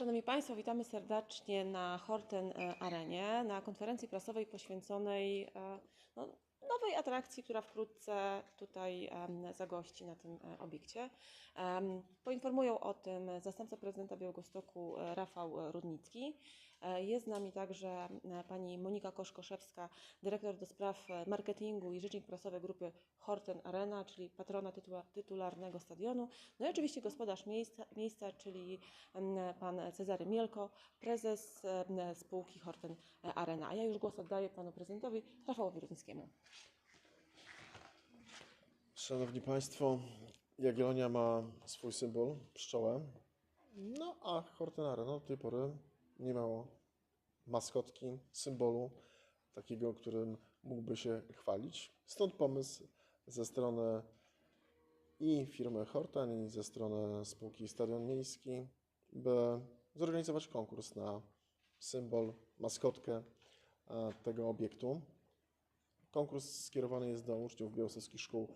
Szanowni Państwo, witamy serdecznie na Horten e, Arenie, na konferencji prasowej poświęconej e, no, nowej atrakcji, która wkrótce tutaj zagości na tym e, obiekcie. Poinformują o tym zastępca prezydenta Białegostoku e, Rafał Rudnicki. E, Jest z nami także pani Monika Koszkoszewska, dyrektor do spraw marketingu i rzecznik prasowy grupy Horten Arena, czyli patrona tytula, tytularnego stadionu. No i oczywiście gospodarz miejsca, miejsca czyli pan Cezary Mielko, prezes spółki Horten Arena. A ja już głos oddaję panu prezydentowi Rafałowi Rudnickiemu. Szanowni Państwo, Jagiellonia ma swój symbol, pszczołę, no a Horten Arena do tej pory nie miało maskotki, symbolu takiego, którym mógłby się chwalić. Stąd pomysł ze strony i firmy Horten, i ze strony spółki Stadion Miejski, by zorganizować konkurs na symbol, maskotkę e, tego obiektu. Konkurs skierowany jest do uczniów białostockich szkół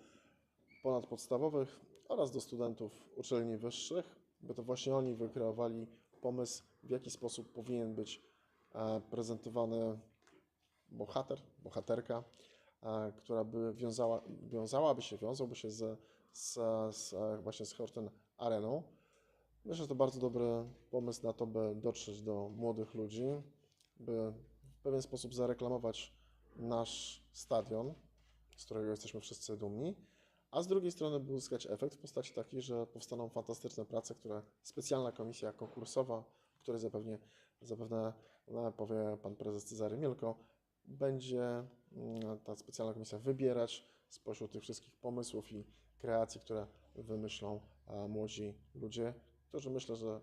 ponadpodstawowych oraz do studentów uczelni wyższych, by to właśnie oni wykreowali pomysł, w jaki sposób powinien być e, prezentowany bohater, bohaterka, e, która by wiązała, wiązałaby się, wiązałby się z, z, z e, właśnie z Horten Areną. Myślę, że to bardzo dobry pomysł na to, by dotrzeć do młodych ludzi, by w pewien sposób zareklamować nasz stadion, z którego jesteśmy wszyscy dumni, a z drugiej strony by uzyskać efekt w postaci takiej, że powstaną fantastyczne prace, które specjalna komisja konkursowa, której zapewnie, zapewne no, powie pan prezes Cezary Mielko, będzie mm, ta specjalna komisja wybierać spośród tych wszystkich pomysłów i kreacji, które wymyślą e, młodzi ludzie, którzy myślę, że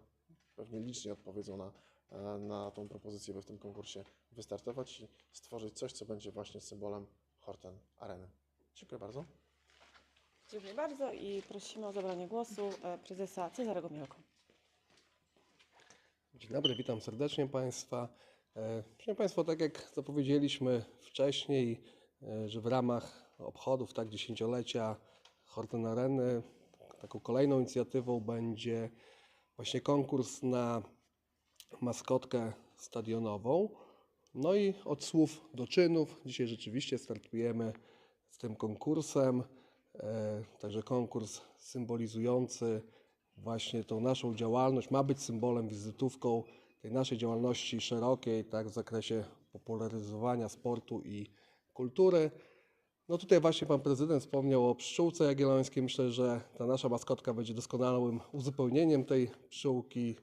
pewnie licznie odpowiedzą na, e, na tą propozycję, by w tym konkursie wystartować i stworzyć coś, co będzie właśnie symbolem Horten Areny. Dziękuję bardzo. Dziękuję bardzo i prosimy o zabranie głosu e, prezesa Cezarego Mielko. Dzień dobry, witam serdecznie Państwa. E, Proszę Państwa, tak jak zapowiedzieliśmy wcześniej, e, że w ramach obchodów tak dziesięciolecia Horten Areny, taką kolejną inicjatywą będzie właśnie konkurs na maskotkę stadionową. No i od słów do czynów. Dzisiaj rzeczywiście startujemy z tym konkursem. E, Także konkurs symbolizujący właśnie tą naszą działalność ma być symbolem, wizytówką tej naszej działalności szerokiej, tak w zakresie popularyzowania sportu i kultury. No tutaj właśnie pan prezydent wspomniał o pszczółce jagiellońskiej. Myślę, że ta nasza maskotka będzie doskonałym uzupełnieniem tej pszczółki.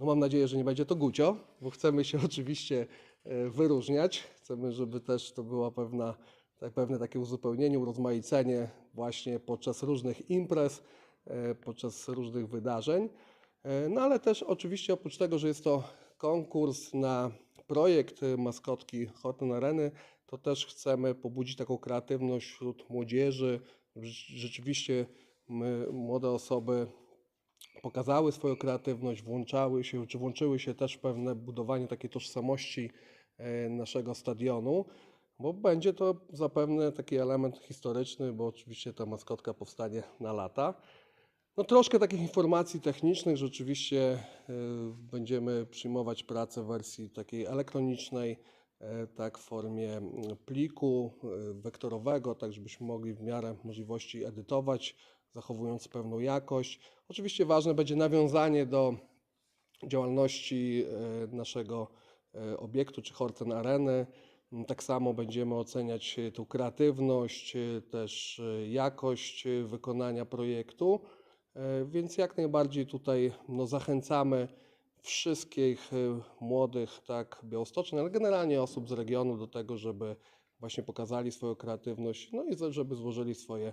No mam nadzieję, że nie będzie to gucio, bo chcemy się oczywiście e, wyróżniać. Chcemy, żeby też to była pewna, tak, pewne takie uzupełnienie, urozmaicenie właśnie podczas różnych imprez, e, podczas różnych wydarzeń. E, No ale też oczywiście oprócz tego, że jest to konkurs na projekt e, maskotki Horton Areny, to też chcemy pobudzić taką kreatywność wśród młodzieży. Rze- Rzeczywiście młode osoby pokazały swoją kreatywność, włączały się, czy włączyły się też w pewne budowanie takiej tożsamości naszego stadionu, bo będzie to zapewne taki element historyczny, bo oczywiście ta maskotka powstanie na lata. No troszkę takich informacji technicznych, że oczywiście y, będziemy przyjmować pracę w wersji takiej elektronicznej, e, tak w formie pliku y, wektorowego, tak żebyśmy mogli w miarę możliwości edytować, zachowując pewną jakość. Oczywiście ważne będzie nawiązanie do działalności e, naszego e, obiektu, czy Horten Areny. Tak samo będziemy oceniać e, tą kreatywność, e, też e, jakość wykonania projektu. Więc jak najbardziej tutaj no, zachęcamy wszystkich młodych, tak, białostocznych, ale generalnie osób z regionu do tego, żeby właśnie pokazali swoją kreatywność, no i żeby złożyli swoje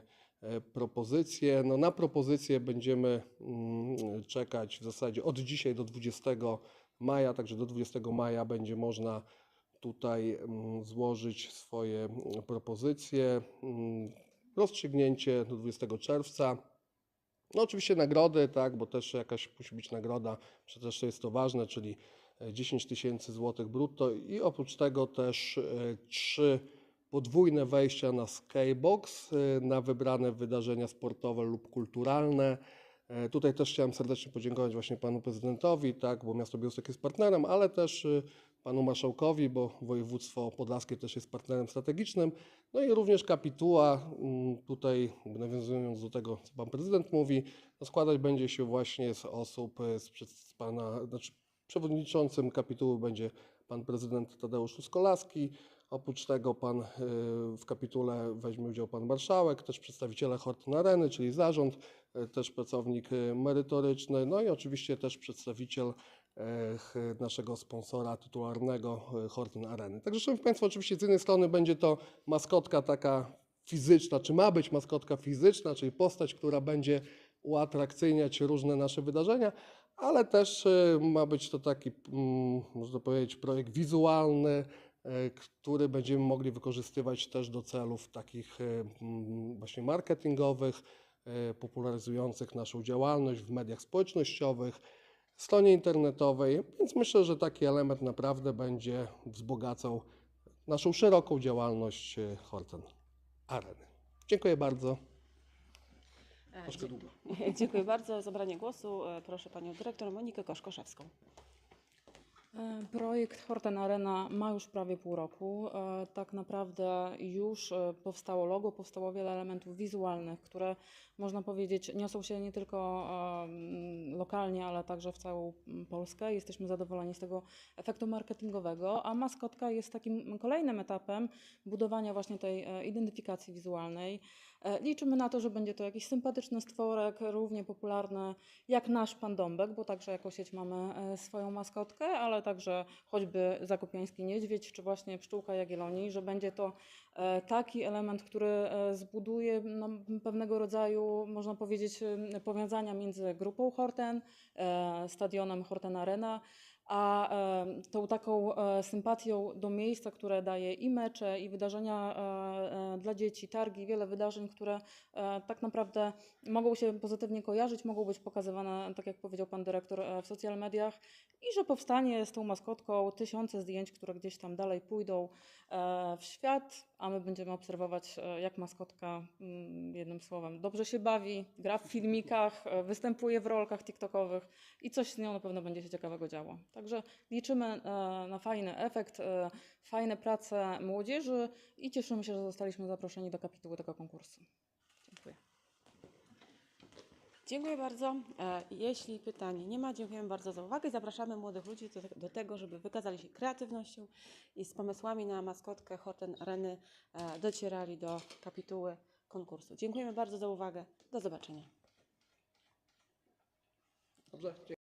propozycje. No, na propozycje będziemy mm, czekać w zasadzie od dzisiaj do 20 maja, także do 20 maja będzie można tutaj mm, złożyć swoje mm, propozycje. Mm, Rozstrzygnięcie do 20 czerwca. No oczywiście nagrody, tak, bo też jakaś musi być nagroda, przecież to jest to ważne, czyli e, 10 tysięcy złotych brutto i oprócz tego też e, trzy podwójne wejścia na Skybox, e, na wybrane wydarzenia sportowe lub kulturalne. E, Tutaj też chciałem serdecznie podziękować właśnie panu prezydentowi, tak, bo miasto Białystok jest partnerem, ale też panu marszałkowi, bo województwo podlaskie też jest partnerem strategicznym, no i również kapituła, mm, tutaj nawiązując do tego, co pan prezydent mówi, no składać będzie się właśnie z osób, e, z, z pana, znaczy przewodniczącym kapituły będzie pan prezydent Tadeusz Skolaski, oprócz tego pan e, w kapitule weźmie udział pan marszałek, też przedstawiciele Horton Areny, czyli zarząd, e, też pracownik merytoryczny, no i oczywiście też przedstawiciel naszego sponsora tytularnego y, Horton Areny. Także szanowni państwo, oczywiście z jednej strony będzie to maskotka taka fizyczna, czy ma być maskotka fizyczna, czyli postać, która będzie uatrakcyjniać różne nasze wydarzenia, ale też y, ma być to taki, mm, można powiedzieć, projekt wizualny, y, który będziemy mogli wykorzystywać też do celów takich mm, właśnie marketingowych, popularyzujących naszą działalność w mediach społecznościowych, stronie internetowej, więc myślę, że taki element naprawdę będzie wzbogacał naszą szeroką działalność y, Horten Areny. Dziękuję bardzo. E, Troszkę długo. Dziękuję bardzo za zabranie głosu. E, Proszę panią dyrektor Monikę Koszkoszewską. E, Projekt Horten Arena ma już prawie pół roku. E, Tak naprawdę już e, powstało logo, powstało wiele elementów wizualnych, które można powiedzieć niosą się nie tylko lokalnie, ale także w całą Polskę. Jesteśmy zadowoleni z tego efektu marketingowego, a maskotka jest takim kolejnym etapem budowania właśnie tej identyfikacji wizualnej. E, Liczymy na to, że będzie to jakiś sympatyczny stworek, równie popularny jak nasz pan Dąbek, bo także jako sieć mamy e, swoją maskotkę, ale także choćby zakopiański niedźwiedź, czy właśnie pszczółka Jagiellonii, że będzie to e, taki element, który zbuduje no, pewnego rodzaju, można powiedzieć, powiązania między grupą Horten, stadionem Horten Arena, a tą taką e, sympatią do miejsca, które daje i mecze, i wydarzenia e, e, dla dzieci, targi, wiele wydarzeń, które tak naprawdę mogą się pozytywnie kojarzyć, mogą być pokazywane, tak jak powiedział pan dyrektor, w social mediach i że powstanie z tą maskotką tysiące zdjęć, które gdzieś tam dalej pójdą w świat, a my będziemy obserwować, jak maskotka, mm, jednym słowem, dobrze się bawi, gra w filmikach, występuje w rolkach TikTokowych i coś z nią na pewno będzie się ciekawego działo. Także liczymy e, na fajny efekt, e, fajne prace młodzieży i cieszymy się, że zostaliśmy zaproszeni do kapituły tego konkursu. Dziękuję. Dziękuję bardzo. E, Jeśli pytań nie ma, dziękujemy bardzo za uwagę. Zapraszamy młodych ludzi do, do tego, żeby wykazali się kreatywnością i z pomysłami na maskotkę Horten Areny e, docierali do kapituły konkursu. Dziękujemy bardzo za uwagę. Do zobaczenia. Dobrze.